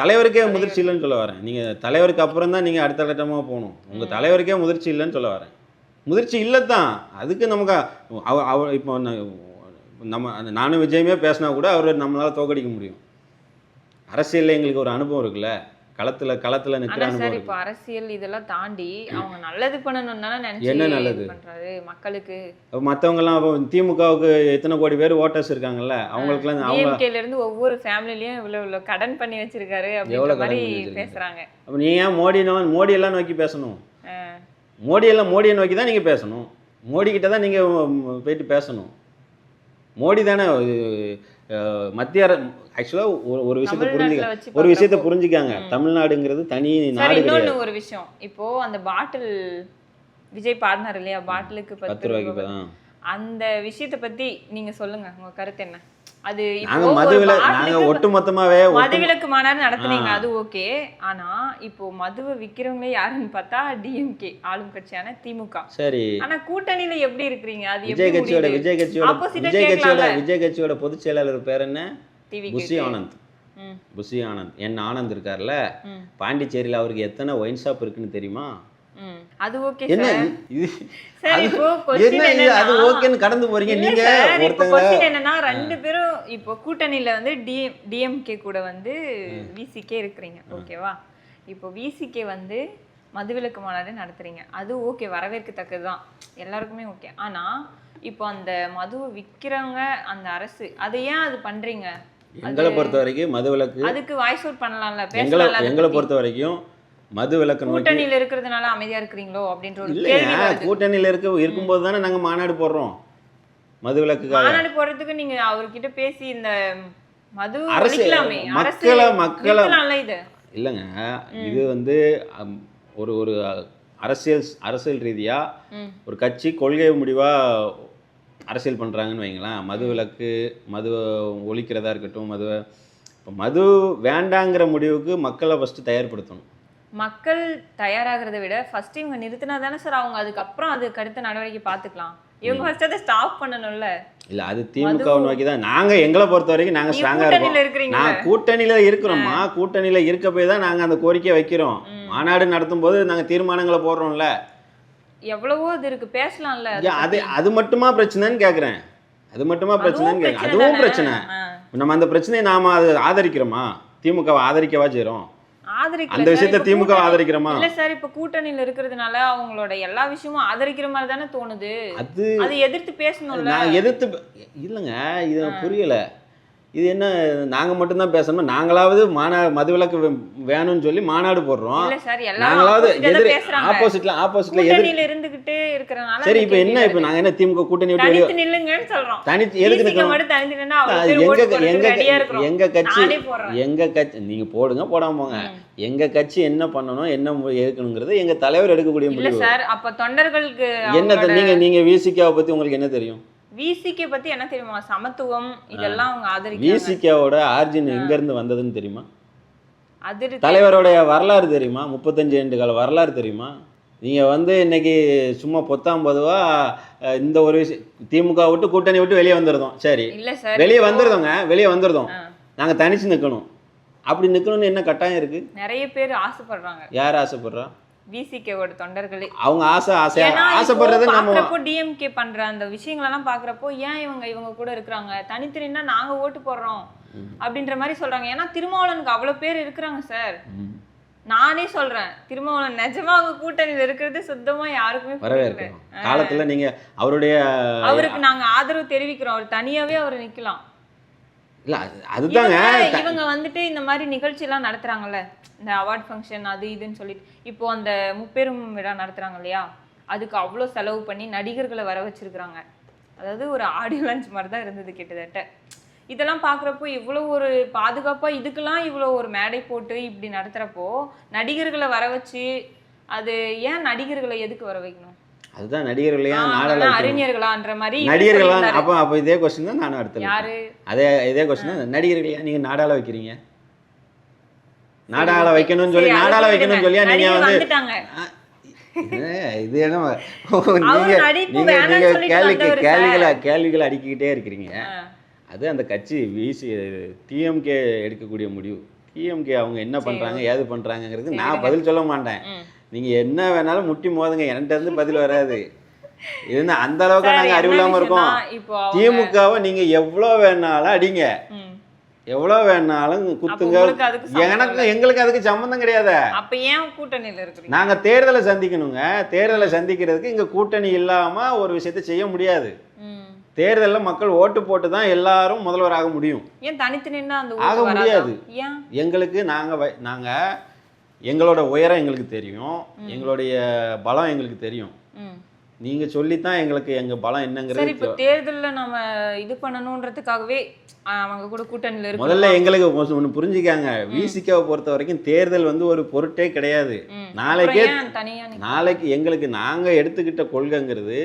தலைவருக்கே முதிர்ச்சி இல்லைன்னு சொல்ல வரேன். நீங்கள் தலைவருக்கு அப்புறம் தான் நீங்கள் அடுத்த கட்டமாக போகணும். உங்கள் தலைவருக்கே முதிர்ச்சி இல்லைன்னு சொல்ல வரேன். முதிர்ச்சி இல்லை தான் அதுக்கு நமக்கு அவ அவ இப்போ நம்ம நானும் விஜயமே பேசினா கூட அவர் நம்மளால் தோக்கடிக்க முடியும். அரசியலில் எங்களுக்கு ஒரு அனுபவம் இருக்குல்ல. களத்தில் களத்தில் அனுபவம் சார் இப்போ அரசியல் இதெல்லாம் தாண்டி அவங்க நல்லது பண்ணணும்னு தானே என்ன நினைச்சு நல்லது? பண்றாரு மக்களுக்கு மற்றவங்கலாம் இப்போ திமுகவுக்கு எத்தனை கோடி பேர் ஓட்டர்ஸ் இருக்காங்கல்ல அவங்களுக்குலாம் அவங்க டிஎம்கேல இருந்து ஒவ்வொரு ஃபேமிலிலயும் இவ்வளவு இவ்வளவு கடன் பண்ணி வச்சிருக்காரு கடன் மாதிரி? பேசுறாங்க அப்போ நீ ஏன் மோடி மோடி எல்லாம் நோக்கி பேசணும். மோடி எல்லாம் மோடியை நோக்கி தான் நீங்கள் பேசணும் மோடி கிட்ட தான் நீங்கள் போயிட்டு பேசணும் மோடி தானே மத்திய அரசு ஆக்சுவலாக ஒரு ஒரு விஷயத்தை புரிஞ்சுக்க ஒரு விஷயத்தை புரிஞ்சுக்காங்க. தமிழ்நாடுங்கிறது தனி நாடு ஒரு விஷயம். இப்போ அந்த பாட்டில் விஜய் பாடினார் இல்லையா? பாட்டிலுக்கு பத்து ரூபாய்க்கு அந்த விஷயத்தை பத்தி நீங்க சொல்லுங்க. உங்க கருத்து என்ன? அது ஒரு மதுவில் நாங்கள் பாட்டிலுக்கு ஒட்டு மொத்தமாகவே மதுவிலக்கு மாநாடு நடத்துனீங்க. அது ஓகே. ஆனா இப்போ மதுவை விக்கிறவங்களே யாருன்னு பார்த்தா டிஎம்கே ஆளும் கட்சியான திமுக. சரி. ஆனா கூட்டணியில எப்படி இருக்கிறீங்க? அது விஜய் கட்சியோட விஜய் கட்சியோட விஜய் கட்சியோட? விஜய் கட்சியோட பொதுச் செயலாளர் பேர் என்ன? டிவி புஷி ஆனந்த். புஷி ஆனந்த். என் ஆனந்த் இருக்கார்ல. பாண்டிச்சேரியில் அவருக்கு எத்தனை ஒயின் ஷாப் இருக்குன்னு தெரியுமா? அது ஓகே என்ன? இது இப்போ என்ன அது ஓகேன்னு கடந்து போறீங்க. நீங்க ஒருத்தங்க என்னன்னா ரெண்டு பேரும் இப்போ கூட்டணியில வந்து டிஎம் டிஎம்கே கூட வந்து விசிகே இருக்கிறீங்க. ஓகேவா இப்போ விசிகே வந்து மதுவிலக்கு மாநாடு நடத்துறீங்க. அது ஓகே வரவேற்கத்தக்கது தான் எல்லாருக்குமே ஓகே ஆனா இப்போ அந்த மதுவை விக்கிறவங்க அந்த அரசு அதை ஏன் அது பண்றீங்க? எங்களை பொறுத்த வரைக்கும் மது விலக்கு அதுக்கு வாய்ஸ் அவுட் பண்ணலாம்ல. எங்களை எங்களை? பொறுத்த வரைக்கும் மது நோக்கி கூட்டணியில இருக்கிறதுனால அமைதியா இருக்கிறீங்களோ அப்படின்ற ஒரு வருது கூட்டணியில் இருக்க இருக்கும்போது தானே நாங்க மாநாடு போடுறோம். மது விலக்குக்காக மாநாடு போடுறதுக்கு நீங்க அவர்கிட்ட பேசி இந்த மது அரசு- ஒழிக்கலாமே. அரசு மக்களை- மக்களை- இல்லைங்க. இது வந்து ஒரு ஒரு அரசியல் அரசியல் ரீதியா ம். ஒரு கட்சி கொள்கை முடிவா அரசியல் பண்றாங்கன்னு வைங்களேன். மது விலக்கு மது ஒழிக்கிறதா இருக்கட்டும் மது இப்போ மது வேண்டாங்கிற முடிவுக்கு மக்களை ஃபஸ்ட்டு தயார்படுத்தணும். மக்கள் தயாராகிறத விட ஃபர்ஸ்ட் இவங்க நிறுத்தினா தானே சார் அவங்க அதுக்கப்புறம் அதுக்கு அடுத்த நடவடிக்கை பார்த்துக்கலாம். இவங்க ஃபர்ஸ்ட் அதை ஸ்டாப் பண்ணணும்ல. இல்ல அது திமுக நோக்கி தான். நாங்க எங்களை பொறுத்த வரைக்கும் நாங்க ஸ்ட்ராங்கா இருக்கோம் நான் கூட்டணியில இருக்கிறோம்மா. கூட்டணியில இருக்க போய் தான் நாங்க அந்த கோரிக்கையை வைக்கிறோம். மாநாடு நடத்தும் போது நாங்க தீர்மானங்களை போடுறோம்ல. எவ்வளவோ இது இருக்கு. பேசலாம்ல. அதை அது மட்டுமா பிரச்சனைன்னு கேக்குறேன். அது மட்டுமா பிரச்சனைன்னு கேக்குறேன். அதுவும்? பிரச்சனை. நம்ம அந்த பிரச்சனையை நாம அது ஆதரிக்கிறோமா? திமுகவை ஆதரிக்கவா செய்றோம்? ஆதரிக்கல அந்த. விஷயத்த திமுக ஆதரிக்கிறோமா? இல்ல சார் இப்ப கூட்டணியில இருக்கிறதுனால அவங்களோட எல்லா விஷயமும் ஆதரிக்கிற மாதிரி தானே தோணுது. அது அதை எதிர்த்து பேசணும்ல. நான் எதிர்த்து இல்லைங்க இது புரியல. இது என்ன நாங்க மட்டும்தான் பேசணும்? நாங்களாவது மாநா மதுவிலக்கு வேணும்னு சொல்லி மாநாடு போடுறோம். நாங்களாவது தான் எதிர் ஆப்போசிட்ல ஆப்போசிட்ல எதிர் இருந்துகிட்டே இருக்கறனால சரி இப்போ என்ன இப்போ வருது. நாங்க என்ன திமுக கூட்டணி விட்டு நில்லுங்கன்னு சொல்றோம். தனித்து எதுக்கு எங்க எங்க ரெடியா இருக்கிறோம். எங்க கட்சி நானே போடுறேன். எங்க கட்சி நீங்க போடுங்க போடாம போங்க. எங்க கட்சி என்ன பண்ணணும் என்ன எடுக்கணுங்கிறது எங்க தலைவர் எடுக்கக்கூடிய முடிவு. சார் அப்ப தொண்டர்களுக்கு என்ன நீங்க நீங்க விசிகாவை பத்தி உங்களுக்கு என்ன தெரியும்? விசிகே பத்தி என்ன தெரியுமா? சமத்துவம் இதெல்லாம் அவங்க ஆதரிக்கிறாங்க. விசிகாவோட ஆர்ஜின் எங்க இருந்து வந்ததுன்னு தெரியுமா? அதிரு தலைவருடைய வரலாறு தெரியுமா? முப்பத்தஞ்சு ஆண்டு கால வரலாறு தெரியுமா? நீங்கள் வந்து இன்னைக்கு சும்மா பொத்தாம் பொதுவா இந்த ஒரு விஷயம் திமுக விட்டு கூட்டணி விட்டு வெளியே வந்துருந்தோம் சரி. வெளியே வந்துருந்தோங்க வெளியே வந்துருந்தோம் நாங்கள் தனிச்சு நிற்கணும் அப்படி நிற்கணும்னு என்ன கட்டாயம் இருக்கு? நிறைய பேர் ஆசைப்படுறாங்க. யார் ஆசைப்படுறா? விசிகேவோட தொண்டர்களே. அவங்க ஆசை ஆசை ஆசைப்படுறது நம்ம டிஎம்கே பண்ற அந்த விஷயங்கள் எல்லாம் பாக்குறப்போ ஏன் இவங்க இவங்க கூட இருக்கிறாங்க? தனித்தனின்னா நாங்க ஓட்டு போடுறோம் அப்படின்ற மாதிரி சொல்றாங்க. ஏன்னா திருமாவளவனுக்கு அவ்வளவு பேர் இருக்கிறாங்க சார். நானே சொல்றேன் திருமாவளவன் நிஜமா அவங்க கூட்டணியில இருக்கிறது சுத்தமா யாருக்குமே. வரவேற்கிறோம். காலத்துல நீங்க அவருடைய அவருக்கு நாங்க ஆதரவு தெரிவிக்கிறோம். அவர் தனியாவே அவர் நிக்கலாம். இல்ல அது- அதுதாங்க. இவங்க- வந்துட்டு இந்த மாதிரி நிகழ்ச்சி எல்லாம் நடத்துறாங்கல்ல. இந்த அவார்ட் ஃபங்க்ஷன் அது இதுன்னு சொல்லிட்டு. இப்போ அந்த முப்பெரும் விழா நடத்துறாங்க இல்லையா? அதுக்கு அவ்வளோ செலவு பண்ணி நடிகர்களை வர வச்சிருக்கிறாங்க. அதாவது ஒரு ஆடியோ லான்ச் மாதிரி தான் இருந்தது கிட்டத்தட்ட. இதெல்லாம் பார்க்குறப்போ இவ்வளோ ஒரு பாதுகாப்பா இதுக்கெல்லாம் இவ்வளோ ஒரு மேடை போட்டு இப்படி நடத்துறப்போ நடிகர்களை வர வச்சு அது ஏன் நடிகர்களை எதுக்கு வர வைக்கணும்? அதுதான் நடிகர்களையா அவங்கெல்லாம் அறிஞர்களான்ற மாதிரி நடிகர்களா. அப்போ அப்போ இதே கொஸ்டின் தான் நானும் அடுத்தது யாரு? அதே இதே கொஸ்டின் தான் நடிகர்களையா நீங்க நாடாள வைக்கிறீங்க? நாடாள வைக்கணும்னு சொல்லி விடுங்க. வைக்கணும்னு சொல்லியா நீங்க வந்து இது- என்ன நீங்க நீங்க கேள்விக்கு கேள்விகளை கேள்விகளை அடிக்கிட்டே இருக்கிறீங்க. அது அந்த கட்சி விசி டிஎம்கே எடுக்கக்கூடிய முடிவு. டிஎம்கே அவங்க என்ன பண்றாங்க ஏது பண்றாங்கங்கிறது நான் பதில் சொல்ல மாட்டேன். ம். நீங்க என்ன வேணாலும் முட்டி மோதுங்க. என்கிட்ட இருந்து பதில் வராது. இது அந்த அளவுக்கு சார், நாங்க என்ன அறிவில்லாம இருக்கோம். திமுகவை நீங்க எவ்வளவு வேணாலும் அடிங்க. ம். எவ்வளவு வேணாலும் குத்துங்க. எனக்கு எங்களுக்கு அதுக்கு சம்மந்தம் கிடையாது. அப்ப ஏன் கூட்டணியில இருக்கிறீங்க? நாங்க தேர்தலை சந்திக்கணுங்க. தேர்தலை சந்திக்கிறதுக்கு இங்க கூட்டணி இல்லாம ஒரு விஷயத்தை செய்ய முடியாது. தேர்தலில் மக்கள் ஓட்டு போட்டு தான் எல்லாரும் முதல்வர் ஆக முடியும். ஏன் தனித்து ஆக? முடியாது. எங்களுக்கு நாங்க வை- நாங்க எங்களோட உயரம் எங்களுக்கு தெரியும். எங்களுடைய பலம் எங்களுக்கு தெரியும். நீங்க சொல்லித்தான் எங்களுக்கு எங்க பலம் சரி என்னங்கிறது இப்ப தேர்தல்ல நம்ம இது பண்ணணும்ன்றதுக்காகவே அவங்க கூட கூட்டணியில இருக்கு முதல்ல எங்களுக்கு ஒன்று புரிஞ்சுக்காங்க. விசிகாவை பொறுத்த வரைக்கும் தேர்தல் வந்து ஒரு பொருட்டே கிடையாது. நாளைக்கே நாளைக்கு எங்களுக்கு நாங்க எடுத்துக்கிட்ட கொள்கைங்கிறது.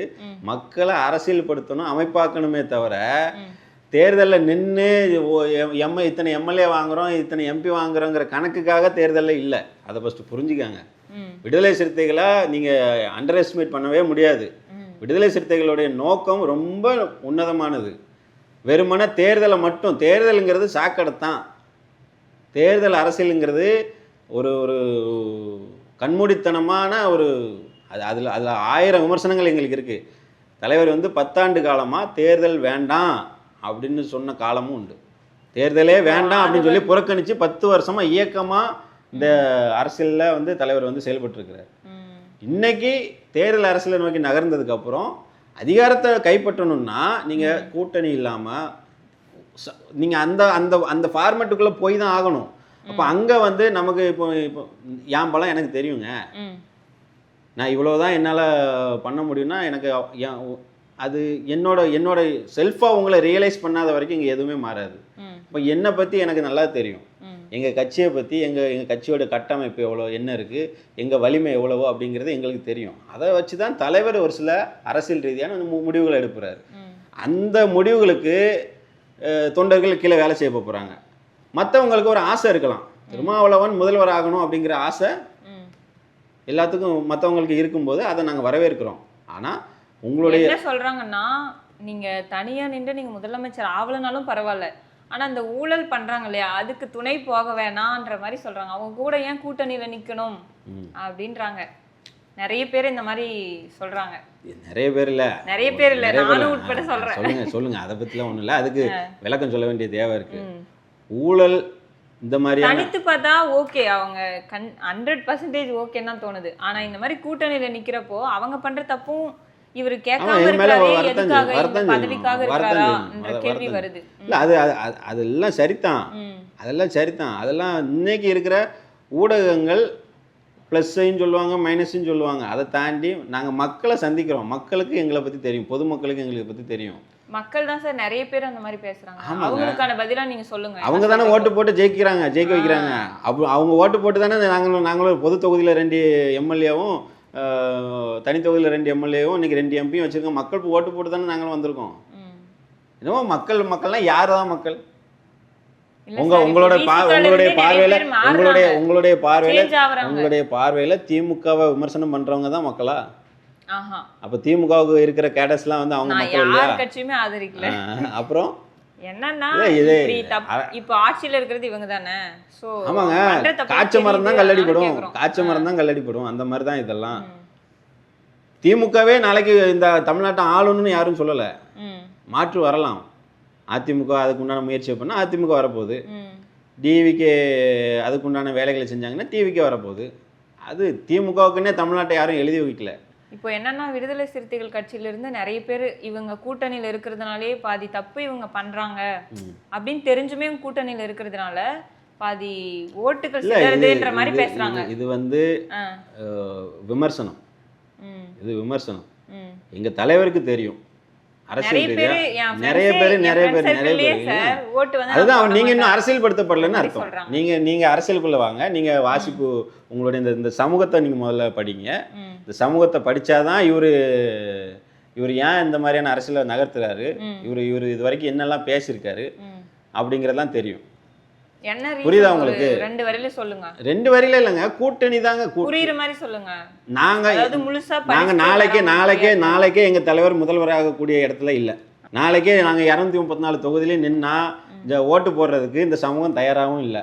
மக்களை அரசியல்படுத்தணும் அமைப்பாக்கணுமே தவிர. தேர்தலில் நின்று எம் இத்தனை எம்எல்ஏ வாங்குறோம் இத்தனை எம்பி வாங்குறோங்கிற கணக்குக்காக தேர்தலில் இல்லை. அதை ஃபஸ்ட்டு புரிஞ்சுக்காங்க. விடுதலை சிறுத்தைகளை நீங்கள் அண்டர் எஸ்டிமேட் பண்ணவே முடியாது. விடுதலை சிறுத்தைகளுடைய நோக்கம் ரொம்ப உன்னதமானது. வெறுமனே தேர்தலை மட்டும் தேர்தலுங்கிறது சாக்கடைத்தான். தேர்தல் அரசியலுங்கிறது ஒரு ஒரு கண்மூடித்தனமான ஒரு அது அதில் அதில் ஆயிரம் விமர்சனங்கள் எங்களுக்கு இருக்குது தலைவர் வந்து பத்தாண்டு காலமாக தேர்தல் வேண்டாம். அப்படின்னு சொன்ன காலமும் உண்டு. தேர்தலே வேண்டாம் அப்படின்னு சொல்லி புறக்கணித்து பத்து வருஷமாக இயக்கமாக இந்த அரசியலில் வந்து தலைவர் வந்து செயல்பட்டுருக்கிறார். இன்னைக்கு தேர்தல் அரசியலை நோக்கி நகர்ந்ததுக்கு அப்புறம் அதிகாரத்தை கைப்பற்றணும்னா நீங்க கூட்டணி இல்லாம ச- நீங்க அந்த அந்த அந்த ஃபார்மேட்டுக்குள்ள போய் தான் ஆகணும். அப்ப அங்க வந்து நமக்கு இப்போ இப்போ என் பலம் எனக்கு தெரியுங்க. நான் இவ்வளவுதான் என்னால பண்ண முடியும்னா எனக்கு என் அது என்னோட என்னோட செல்ஃபாக உங்களை ரியலைஸ் பண்ணாத வரைக்கும் இங்கே எதுவுமே மாறாது. இப்போ என்னை பற்றி எனக்கு நல்லா தெரியும். எங்கள் கட்சியை பற்றி எங்கள் எங்கள் கட்சியோட கட்டமைப்பு எவ்வளோ என்ன இருக்குது எங்கள் வலிமை எவ்வளவோ அப்படிங்கிறது எங்களுக்கு தெரியும் அதை வச்சு தான் தலைவர் ஒரு சில அரசியல் ரீதியான முடிவுகளை எடுப்புறாரு. அந்த முடிவுகளுக்கு தொண்டர்கள் கீழே வேலை செய்ய போகிறாங்க மற்றவங்களுக்கு ஒரு ஆசை இருக்கலாம் திருமாவளவன் முதல்வர் ஆகணும் அப்படிங்கிற ஆசை. எல்லாத்துக்கும் மற்றவங்களுக்கு இருக்கும்போது அதை நாங்கள் வரவேற்கிறோம் ஆனால் உங்களுடைய என்ன சொல்றாங்கன்னா நீங்க தனியா நின்று நீங்க முதலமைச்சர் ஆகலனாலும் பரவாயில்ல. ஆனா அந்த ஊழல் பண்றாங்க இல்லையா? அதுக்கு துணை போக வேணான்ற மாதிரி சொல்றாங்க. அவங்க கூட ஏன் கூட்டணியில நிக்கணும்? அப்படின்றாங்க. நிறைய பேர் இந்த மாதிரி சொல்றாங்க. நிறைய பேர் இல்லை. நிறைய பேர் இல்ல. நானும். உட்பட ஆ, சொல்றேன். சொல்லுங்க சொல்லுங்க. அதை பற்றிலாம் ஒன்றும் இல்லை. அதுக்கு விளக்கம் சொல்ல வேண்டிய தேவை இருக்கு. ம். ஊழல் இந்த மாதிரியான தனித்து பார்த்தா ஓகே. அவங்க கண் ஹண்ட்ரட் பர்சன்டேஜ் ஓகேன்னு தான் தோணுது. ஆனா இந்த மாதிரி கூட்டணியில நிக்கிறப்போ அவங்க பண்ற தப்பும் இவர் கேட்காம வருத்தம் எதுக்காக இந்த பதவிக்காக செய்யும், என்ற கேள்வி. வருது. இல்லை அது அது அது- அதெல்லாம் சரிதான். அதெல்லாம் சரிதான். அதெல்லாம் இன்னைக்கு இருக்கிற ஊடகங்கள் ப்ளஸ்ஸையும் சொல்லுவாங்க மைனஸையும் சொல்லுவாங்க. அதை தாண்டி நாங்கள் மக்களை சந்திக்கிறோம். மக்களுக்கு எங்களை பற்றி தெரியும். பொதுமக்களுக்கு எங்களை பற்றி தெரியும். மக்கள் தான் சார் நிறைய பேர் அந்த மாதிரி பேசுறாங்க. அவங்களுக்கான பதிலா நீங்க சொல்லுங்க. அவங்க தானே? ஓட்டு போட்டு ஜெயிக்கிறாங்க ஜெயிக்க வைக்கிறாங்க. அவங்க ஓட்டு போட்டு தானே நாங்களும் நாங்களும் பொது தொகுதியில் ரெண்டு எம்எல்ஏவும் தனி தொகுதியில் ரெண்டு எம்எல்ஏவும் இன்னைக்கு ரெண்டு எம்பியும் வச்சிருக்கோம் மக்கள் ஓட்டு போட்டு தானே நாங்களும் வந்திருக்கோம். என்னமோ மக்கள் மக்கள்லாம் யார் தான் மக்கள் உங்க உங்களோட உங்களுடைய பார்வையில. உங்களுடைய உங்களுடைய பார்வையில. உங்களுடைய பார்வையில திமுகவை விமர்சனம் பண்றவங்க தான் மக்களா. அப்ப திமுகவுக்கு இருக்கிற கேடஸ்லாம் வந்து அவங்க மக்கள் இல்லையா அப்புறம் என்னன்னா இப்போ ஆட்சியில இருக்கிறது இவங்க தானே சோ ஆமாங்க காய்ச்ச மரம் தான் கேக்குறோம். காய்ச்ச மரம் தான் கல்லடிப்படும் அந்த மாதிரி தான் இதெல்லாம். திமுகவே நாளைக்கு இந்த தமிழ்நாட்டை ஆளணும்னு யாரும் சொல்லல. மாற்று வரலாம். அதிமுக அதுக்கு உண்டான முயற்சியை பண்ணா அதிமுக வரப்போகுது. டிவிக்கு அதுக்கு உண்டான வேலைகளை செஞ்சாங்கன்னா டிவிக்கு வரப்போகுது. அது திமுகவுக்குன்னே தமிழ்நாட்டை யாரும் எழுதி வைக்கல. இப்போ என்னன்னா விடுதலை சிறுத்தைகள் கட்சியில இருந்து நிறைய பேர் இவங்க கூட்டணியில இருக்கிறதுனாலே பாதி தப்பு இவங்க பண்றாங்க. அப்படின்னு தெரிஞ்சுமே கூட்டணியில இருக்கிறதுனால பாதி ஓட்டுகள் சிதறதுன்ற மாதிரி பேசுறாங்க இது- வந்து விமர்சனம். இது விமர்சனம். எங்க தலைவருக்கு தெரியும் அரசியல் நிறைய பேரு நிறைய பேரு, நிறைய பேரு, அதுதான் அவன் நீங்க இன்னும். அரசியல் படுத்தப்படலன்னு அர்த்தம். நீங்க நீங்க அரசியலுக்குள்ள வாங்க. நீங்க வாசிப்பு உங்களுடைய இந்த இந்த சமூகத்தை நீங்க முதல்ல படிங்க. இந்த சமூகத்தை படிச்சாதான் இவரு இவர் ஏன் இந்த மாதிரியான அரசியலை நகர்த்துறாரு? இவர் இவர் இது வரைக்கும் என்னெல்லாம் பேசியிருக்காரு. அப்படிங்கிறதெல்லாம் தெரியும். என்ன புரியுதா உங்களுக்கு? ரெண்டு வரையில சொல்லுங்க. ரெண்டு வரியில இல்லைங்க கூட்டணி தாங்க புரியுற மாதிரி சொல்லுங்க. நாங்க அதாவது முழுசா நாங்க நாளைக்கே நாளைக்கே? நாளைக்கே எங்க தலைவர் முதல்வராகக்கூடிய இடத்துல இல்ல. நாளைக்கே நாங்க இரநூத்தி முப்பத்தி நாலு தொகுதியிலையும் நின்னா இந்த ஓட்டு போடுறதுக்கு இந்த சமூகம் தயாராகவும் இல்லை.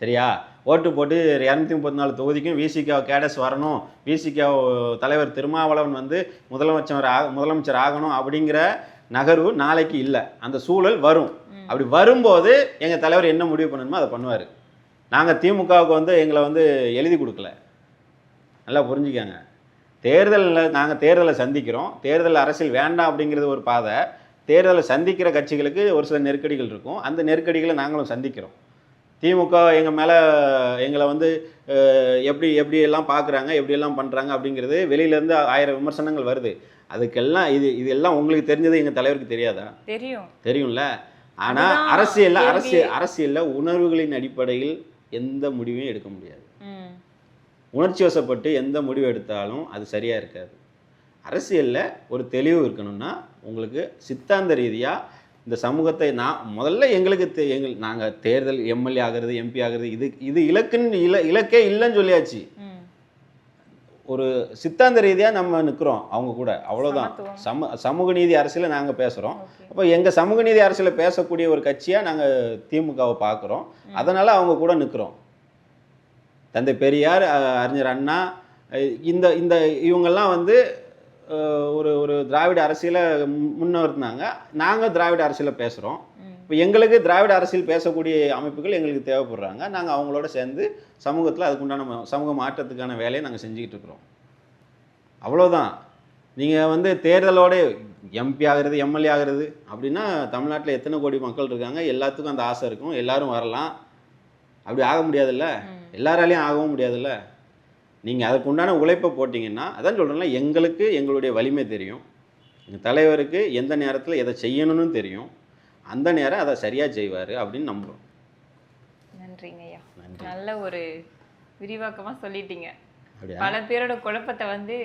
சரியா? ஓட்டு போட்டு இரநூத்தி முப்பத்தி நாலு தொகுதிக்கும் விசிகா கேடஸ் வரணும். விசிகா தலைவர் திருமாவளவன் வந்து முதலமைச்சர் ஆக முதலமைச்சர் ஆகணும் அப்படிங்கிற நகர்வு நாளைக்கு இல்லை. அந்த சூழல் வரும். அப்படி வரும்போது எங்கள் தலைவர் என்ன முடிவு பண்ணணுமோ அதை பண்ணுவார். நாங்கள் திமுகவுக்கு வந்து எங்களை வந்து எழுதி கொடுக்கல. நல்லா புரிஞ்சுக்கங்க. தேர்தலில் நாங்கள் தேர்தலை சந்திக்கிறோம். தேர்தல் அரசியல் வேண்டாம் அப்படிங்கிறது ஒரு பாதை. தேர்தலை சந்திக்கிற கட்சிகளுக்கு ஒரு சில நெருக்கடிகள் இருக்கும். அந்த நெருக்கடிகளை நாங்களும் சந்திக்கிறோம். திமுக எங்கள் மேலே எங்களை வந்து எப்படி எப்படி எல்லாம் பார்க்குறாங்க எப்படி எல்லாம் பண்ணுறாங்க அப்படிங்கிறது வெளியிலேருந்து ஆயிரம் விமர்சனங்கள் வருது. அதுக்கெல்லாம் இது இது எல்லாம் உங்களுக்கு தெரிஞ்சது எங்கள் தலைவருக்கு தெரியாதா? தெரியும். தெரியும்ல? ஆனால் அதுதான் அரசியல்ல. அரசியல் அரசியல்ல உணர்வுகளின் அடிப்படையில் எந்த முடிவையும் எடுக்க முடியாது. உணர்ச்சி வசப்பட்டு எந்த முடிவு எடுத்தாலும் அது சரியாக இருக்காது. அரசியலில் ஒரு தெளிவு இருக்கணும்னா உங்களுக்கு சித்தாந்த ரீதியாக இந்த சமூகத்தை நான் முதல்ல எங்களுக்கு தே- எங்கள் நாங்கள் தேர்தல் எம்எல்ஏ ஆகிறது எம்பி ஆகிறது இது இது இலக்குன்னு இல இலக்கே இல்லைன்னு சொல்லியாச்சு. ஒரு சித்தாந்த ரீதியாக நம்ம நிற்கிறோம் அவங்க கூட. அவ்வளோதான். சம சமூக நீதி அரசியலை நாங்கள் பேசுகிறோம். அப்போ எங்கள் சமூக நீதி அரசியலை பேசக்கூடிய ஒரு கட்சியாக நாங்கள் திமுகவை பார்க்குறோம் அதனால் அவங்க கூட நிற்கிறோம் தந்தை பெரியார் அறிஞர் அண்ணா இந்த இந்த இவங்கெல்லாம் வந்து ஒரு ஒரு திராவிட அரசியலை முன்- முன்னிறுத்தினாங்க நாங்கள் திராவிட அரசியலை பேசுகிறோம். இப்போ எங்களுக்கு திராவிட அரசியல் பேசக்கூடிய அமைப்புகள் எங்களுக்கு தேவைப்படுறாங்க. நாங்கள் அவங்களோட சேர்ந்து சமூகத்தில் அதுக்குண்டான சமூக மாற்றத்துக்கான வேலையை நாங்கள் செஞ்சுக்கிட்டு இருக்கிறோம். அவ்வளோதான் நீங்கள் வந்து தேர்தலோட எம்பி ஆகிறது எம்எல்ஏ ஆகிறது அப்படின்னா தமிழ்நாட்டில் எத்தனை கோடி மக்கள் இருக்காங்க? எல்லாத்துக்கும் அந்த ஆசை இருக்கும். எல்லாரும் வரலாம். அப்படி ஆக முடியாதுல்ல. எல்லாராலையும் ஆகவும் முடியாதுல்ல? நீங்கள் அதுக்கு உண்டான உழைப்பை போட்டிங்கன்னா அதான் சொல்கிறேன்ல எங்களுக்கு எங்களுடைய வலிமை தெரியும். எங்கள் தலைவருக்கு எந்த நேரத்தில் எதை செய்யணும்னு தெரியும். அந்த நேரம் அதை சரியாக செய்வார் அப்படின்னு நம்புகிறோம் நன்றிங்க ஐயா. நல்ல ஒரு விரிவாக்கமா சொல்லிட்டீங்க. பல பேரோட குழப்பத்தை வந்து